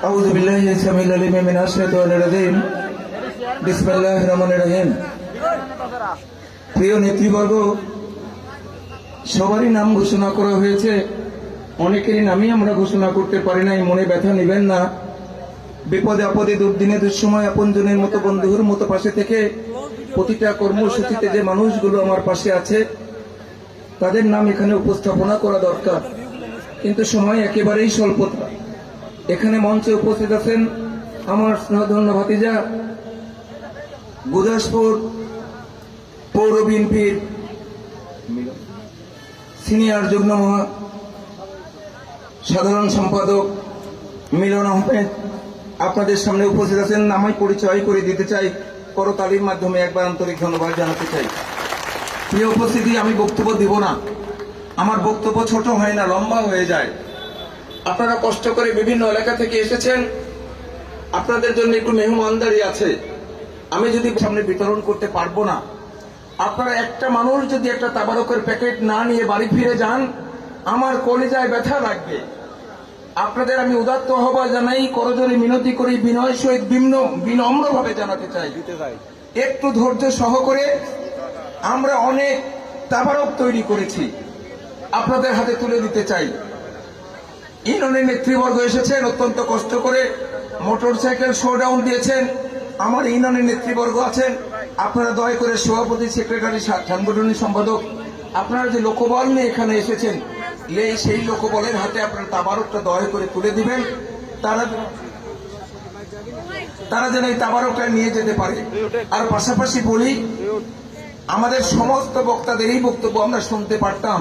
أعوذ بالله السميع العليم من الشيطان الرجيم بسم الله الرحمن الرحيم প্রিয় নেতৃবর্গ সবারই নাম ঘোষণা করা হয়েছে অনেকেরই নামই আমরা ঘোষণা করতে পারি নাই মনে ব্যথা নেবেন না বিপদে আপদে দুর্দিনে দুঃসময় আপনজনের মতো বন্ধুর মতো পাশে থেকে প্রতিটা কর্মসূচিতে যে মানুষগুলো আমার পাশে আছে তাদের নাম এখানে উপস্থাপনা করা দরকার। কিন্তু সময় একেবারেই স্বল্পতা। এখানে মঞ্চে উপস্থিত আছেন আমার স্নেহধন্য ভাতিজা, গুদাসপুর পৌর বিএনপির সিনিয়র যুগ্ম মহা সাধারণ সম্পাদক মিলন আহমেদ। আপনাদের সামনে উপস্থিত আছেন। আমায় পরিচয় করে দিতে চাই। করতালির মাধ্যমে একবার আন্তরিক ধন্যবাদ জানাতে চাই। প্রিয় উপস্থিতি আমি বক্তব্য দিব না। আমার বক্তব্য ছোট হয় না লম্বা হয়ে যায়। আপনারা কষ্ট করে বিভিন্ন এলাকা থেকে এসেছেন। আপনাদের জন্য একটু মেহমানদারি আছে। আমি যদি সামনে বিতরণ করতে পারব না আপনারা একটা মানুষ যদি একটা তাবারকের প্যাকেট না নিয়ে বাড়ি ফিরে যান আমার কলিজায় ব্যথা লাগবে। আপনাদের আমি উদাত্ত আহ্বান জানাই করজোরে মিনতি করি বিনয় সহিত বিনম্রভাবে বিনম্র ভাবে জানাতে চাই। একটু ধৈর্য সহ করে আমরা অনেক তাবারক তৈরি করেছি। আপনাদের হাতে তুলে দিতে চাই। ইউনিয়নের নেতৃবর্গ এসেছেন, অত্যন্ত কষ্ট করে মোটর সাইকেল শোডাউন দিয়েছেন। আমার ইউনিয়নের নেতৃবর্গ আছেন। আপনারা দয়া করে সভাপতি, সেক্রেটারি সাংগঠনিক সম্পাদক, আপনারা যে লোকবল নিয়ে এখানে এসেছেন সেই লোকবলের হাতে আপনারা তাবারকটা দয়া করে তুলে দিবেন। তারা তারা যেন এই তাবারকটা নিয়ে যেতে পারে। আর পাশাপাশি বলি আমাদের সমস্ত বক্তাদের এই বক্তব্য আমরা শুনতে পারতাম,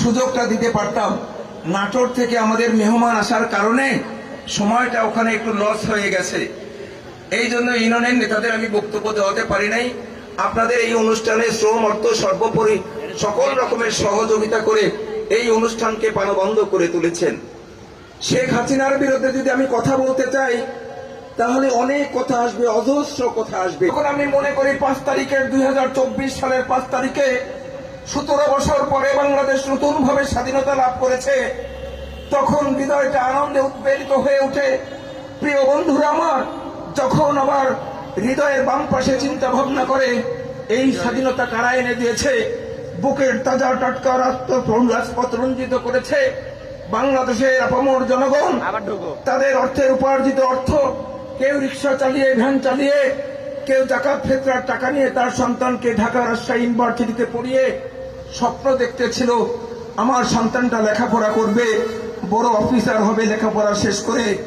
সুযোগটা দিতে পারতাম। নাটোর থেকে আমাদের মেহমান আসার কারণে সময়টা ওখানে একটু লস হয়ে গেছে। এই জন্য ইউনিয়নের নেতাদের আমি বক্তব্য দেওয়াতে পারি নাই। আপনাদের এই অনুষ্ঠানে শ্রম, অর্থ, সর্বোপরি সকল রকমের সহযোগিতা করে এই অনুষ্ঠানকে প্রাণবন্ধ করে তুলেছেন। শেখ হাসিনার বিরুদ্ধে যদি আমি কথা বলতে চাই তাহলে অনেক কথা আসবে অজস্র কথা আসবে। এখন আমি মনে করি পাঁচ তারিখের দু হাজার চব্বিশ সালের পাঁচ তারিখে সতেরো বছর পরে বাংলাদেশ নতুন ভাবে স্বাধীনতা লাভ করেছে তখন হৃদয়টা আনন্দে উদ্বেলিত হয়ে ওঠে। প্রিয় বন্ধুরা আমার যখন আমার হৃদয়ের বাম পাশে চিন্তা ভাবনা করে এই স্বাধীনতা কারা এনে দিয়েছে? বুকের তাজা টাটকা রাস্তা রাজপথ রঞ্জিত করেছে। বাংলাদেশের আপামর জনগণ তাদের অর্থের উপার্জিত অর্থ কেউ রিক্সা চালিয়ে, ভ্যান চালিয়ে, কেউ জাকাত ফেতরার টাকা নিয়ে তার সন্তানকে ঢাকা রাজশাহী ইউনিভার্সিটিতে পড়িয়ে স্বপ্ন দেখতেছিল, আমার সন্তানটা লেখাপড়া করবে, বড় অফিসার হবে, লেখাপড়া শেষ করে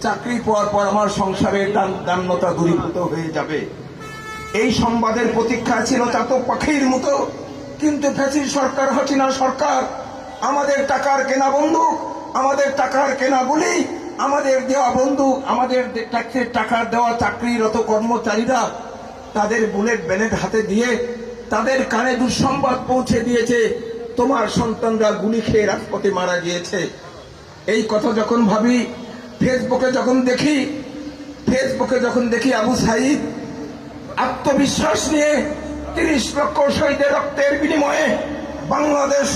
চাকরি পাওয়ার পর আমার সংসারের দান- দান্যতা দূরীভূত হয়ে যাবে। এই সংবাদের প্রতীক্ষা ছিল চাতক পাখির মতো, কিন্তু ফ্যাসির সরকার হাসিনা সরকার, আমাদের টাকার কেনা বন্দুক, আমাদের টাকার কেনা গুলি আমাদের দেওয়া বন্দুক আমাদের ট্যাক্সের টাকা দেওয়া চাকরিরত কর্মচারীরা তাদের বুলেট ব্যানেট হাতে দিয়ে তাদের কানে দুঃসংবাদ পৌঁছে দিয়েছে, তোমার সন্তানরা গুলি খেয়ে রাজপথে মারা গিয়েছে। এই কথা যখন ভাবি, ফেসবুকে যখন দেখি, ফেসবুকে যখন দেখি আবু সাইদ আত্মবিশ্বাস নিয়ে তিরিশ লক্ষ শহীদের রক্তের বিনিময়ে বাংলাদেশ,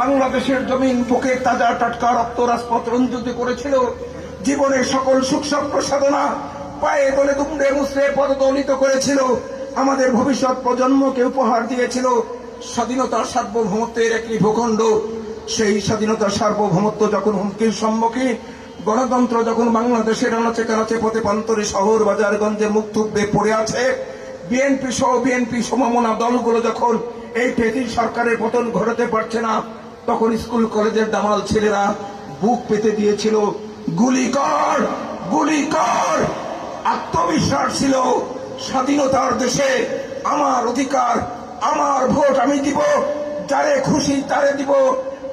বাংলাদেশের জমিন বুকে তাজা টাটকা রক্ত রাজপথ রঞ্জিত করেছিল। জীবনের সকল সুখ সাধনা পায়ে দলে দুমড়ে মুসড়ে পদদলিত করেছিল। আমাদের ভবিষ্যৎ প্রজন্মকে উপহার দিয়েছিল স্বাধীনতার সার্বভৌমত্বের একটি ভূখণ্ড সেই স্বাধীনতার সার্বভৌমত্ব যখন হুমকির সম্মুখীন, গণতন্ত্র যখন বাংলাদেশের আনাচে কানাচে পথে প্রান্তরে শহর বাজারগঞ্জে মুখ থুবড়ে পড়ে আছে বিএনপি সহ বিএনপি সমমনা দলগুলো যখন এই পেটির সরকারের পতন ঘটাতে পারছে না, তখন স্কুল কলেজের দামাল ছেলেরা বুক পেতে দিয়েছিল গুলি কর গুলি কর আত্মবিশ্বাস ছিল স্বাধীনতার দেশে। আমার অধিকার, আমার ভোট আমি দিব। যারে খুশি তারে দিব।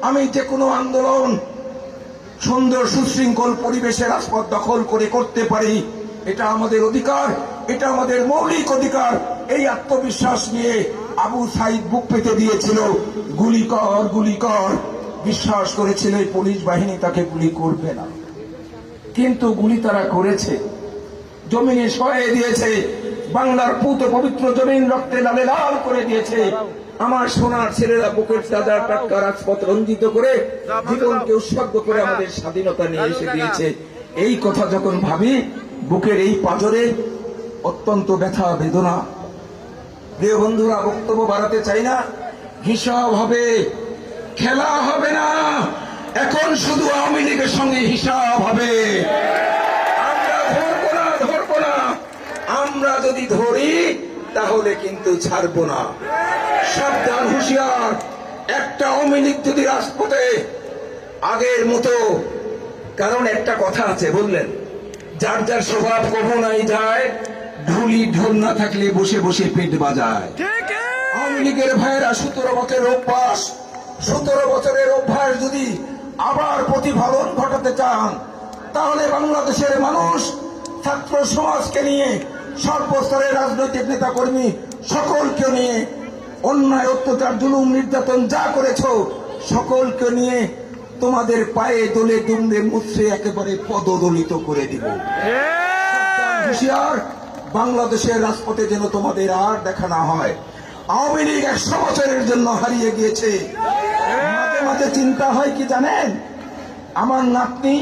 আমি যে কোনো আন্দোলন, সুন্দর সুশৃঙ্খল পরিবেশে রাজপথ দখল করে করতে পারি, এটা আমাদের অধিকার, এটা আমাদের মৌলিক অধিকার। এই আত্মবিশ্বাস নিয়ে আবু সাইদ বুক পেতে দিয়েছিল গুলি কর গুলি কর বিশ্বাস করেছিল এই পুলিশ বাহিনী তাকে গুলি করবে না। কিন্তু গুলি তারা করেছে। জমিনে সয়ে দিয়েছে। বাংলার পুত পবিত্র জমিন রক্তে লালে লাল করে দিয়েছে। আমার সোনার ছেলেরা বুকের তাজা টাটকা রাজপথ রঞ্জিত করে জীবনকে উৎসর্গ করে আমাদের স্বাধীনতা নিয়ে এসে দিয়েছে। এই কথা যখন ভাবি, বুকের এই পাজরে অত্যন্ত ব্যথা, বেদনা। প্রিয় বন্ধুরা, বক্তব্য বাড়াতে চাই না। হিসাব হবে, খেলা হবে না। এখন শুধু আওয়ামী লীগের সঙ্গে হিসাব হবে। আমরা ধরবো না ধরবো না। আমরা যদি ধরি তাহলে কিন্তু ছাড়বো না। সাবধান হুঁশিয়ার। একটা আওয়ামী লীগ যদি রাজপথে আগের মতো কারণ একটা কথা আছে বললেন যার যার স্বভাব কখনো নাই যায় ঢুলি ঢোল না থাকলে বসে বসে পেট বাজায়। আওয়ামী লীগের ভাইয়েরা সতেরো বছরের অভ্যাস সতেরো বছরের অভ্যাস যদি আবার প্রতিফলন ঘটাতে চান তাহলে বাংলাদেশের মানুষ ছাত্র সমাজকে নিয়ে সর্বস্তরের রাজনৈতিক নেতা কর্মী সকলকে নিয়ে অন্যায় অত্যাচার জুলুম নির্যাতন যা করেছ সকলকে নিয়ে তোমাদের পায়ে দোলে দুমড়ে মুছড়ে একেবারে পদদলিত করে দিব। হুঁশিয়ার বাংলাদেশের রাজপথে যেন তোমাদের আর দেখা না হয়। আওয়ামী লীগ একশো বছরের জন্য হারিয়ে গিয়েছে। মাঝে চিন্তা হয় কি জানেন? আমার নাতনি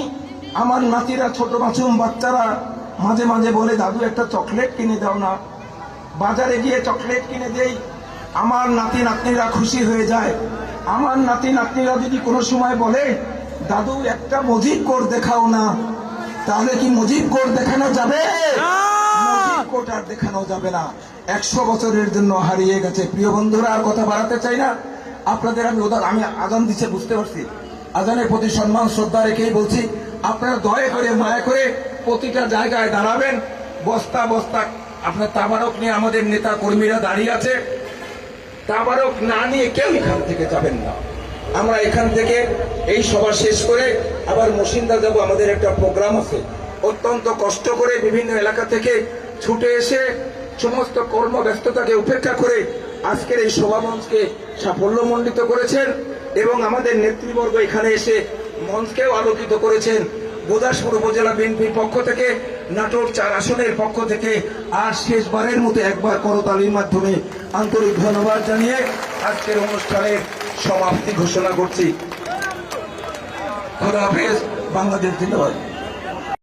আমার নাতিরা ছোট মাসুম বাচ্চারা মাঝে মাঝে বলে দাদু একটা চকলেট কিনে দাও না। বাজারে গিয়ে চকলেট কিনে দেই। আমার নাতি নাতনিরা খুশি হয়ে যায়। আমার নাতি নাতনিরা যদি কোনো সময় বলে দাদু একটা মজিদ কোড দেখাও না। তাহলে কি মুজিব কোড দেখানো যাবে? মুজিব কোড আর দেখানো যাবে না। একশো বছরের জন্য হারিয়ে গেছে। প্রিয় বন্ধুরা আর কথা বাড়াতে চাই না। আপনাদের আমি আমি আজান দিচ্ছে বুঝতে পারছি। আজানের প্রতি সম্মান, শ্রদ্ধা রেখেই বলছি, আপনারা দয়া করে, মায়া করে প্রতিটা জায়গায় দাঁড়াবেন। বস্তা বস্তা, আপনার তাবারক নিয়ে আমাদের নেতা কর্মীরা দাঁড়িয়ে আছে। তাবারক না নিয়ে কেউ এখান থেকে যাবেন না। আমরা এখান থেকে এই সভা শেষ করে আবার মসিন্দা যাব, আমাদের একটা প্রোগ্রাম আছে। অত্যন্ত কষ্ট করে বিভিন্ন এলাকা থেকে ছুটে এসে সমস্ত কর্মব্যস্ততাকে উপেক্ষা করে আজকের এই সভামঞ্চকে সাফল্যমণ্ডিত করেছেন এবং আমাদের নেতৃবর্গ এখানে এসে মঞ্চকেও আলোকিত করেছেন। গোদাসপুর উপজেলা বিএনপির পক্ষ থেকে, নাটোর চার আসনের পক্ষ থেকে আর শেষবারের মতো একবার করতালির মাধ্যমে আন্তরিক ধন্যবাদ জানিয়ে আজকের অনুষ্ঠানের সমাপ্তি ঘোষণা করছি। খোদা হাফেজ, বাংলাদেশ জিন্দাবাদ।